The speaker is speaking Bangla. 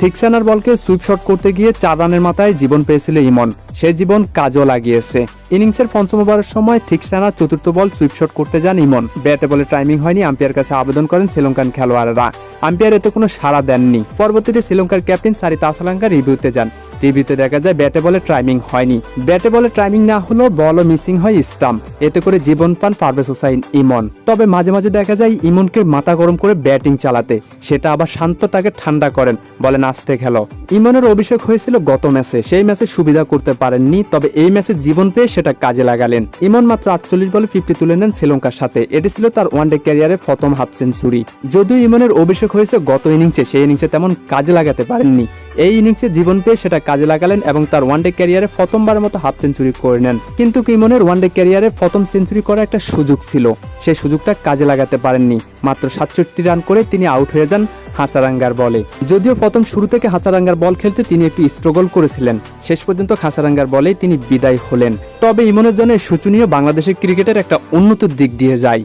থিকসানার বলকে সুইপ শট করতে গিয়ে চার রানের মাথায় জীবন পেয়েছিল ইমন। সে জীবন কাজও লাগিয়েছে। ইনিংসের পঞ্চম ওভারের সময় থিকসানা চতুর্থ বল সুইপ শট করতে যান ইমন। ব্যাটে বলে টাইমিং হয়নি, আম্পিয়ার কাছে আবেদন করেন শ্রীলঙ্কান খেলোয়াড়রা। আম্পিয়ার এতে কোনো সাড়া দেননি। পরবর্তীতে শ্রীলঙ্কার ক্যাপ্টেন সারিতা আসালাঙ্কা রিভিউতে যান। টিভিতে দেখা যায় ব্যাটে বলে টাইমিং হয়নি। ব্যাটে বলে টাইমিং না হলেও বলও মিসিং হয় স্টাম্প। এতে করে জীবন পান পারভেজ হোসাইন, ইমন। তবে মাঝে মাঝে দেখা যায় ইমনকে মাথা গরম করে ব্যাটিং চালাতে। সেটা আবার শান্ত তাকে ঠান্ডা করেন, বলেন, আস্তে খেলো। ইমনের অভিষেক হয়েছিল গত ম্যাচে। সেই ম্যাচে সুবিধা করতে পারেননি, তবে এই ম্যাচে জীবন পেয়ে সেটা কাজে লাগালেন। ইমন মাত্র আটচল্লিশ বলে ফিফটি তুলে নেন শ্রীলঙ্কার সাথে। এটি ছিল তার ওয়ানডে ক্যারিয়ারে প্রথম হাফ সেঞ্চুরি। যদিও ইমনের অভিষেক হয়েছে গত ইনিংসে, সেই ইনিংসে তেমন কাজে লাগাতে পারেননি। এই ইনিংসে জীবন পেয়ে সেটা কাজে লাগালেন এবং তার ওয়ানডে ক্যারিয়ারে প্রথমবারের মতো হাফ সেঞ্চুরি করে নেন। কিন্তু ইমনের ওয়ানডে ক্যারিয়ারে প্রথম সেঞ্চুরি করার একটা সুযোগ ছিল? সেই সুযোগটা কাজে লাগাতে পারেননি। মাত্র সাতষট্টি রান করে তিনি আউট হয়ে যান হাসারাঙ্গার বলে। যদিও প্রথম শুরু থেকে হাসারাঙ্গার বল খেলতে তিনি একটু স্ট্রাগল করেছিলেন। শেষ পর্যন্ত হাসারাঙ্গার বলেই তিনি বিদায় হলেন। তবে ইমনের জন্য শোচনীয় বাংলাদেশের ক্রিকেটের একটা উন্নত দিক দিয়ে যায়।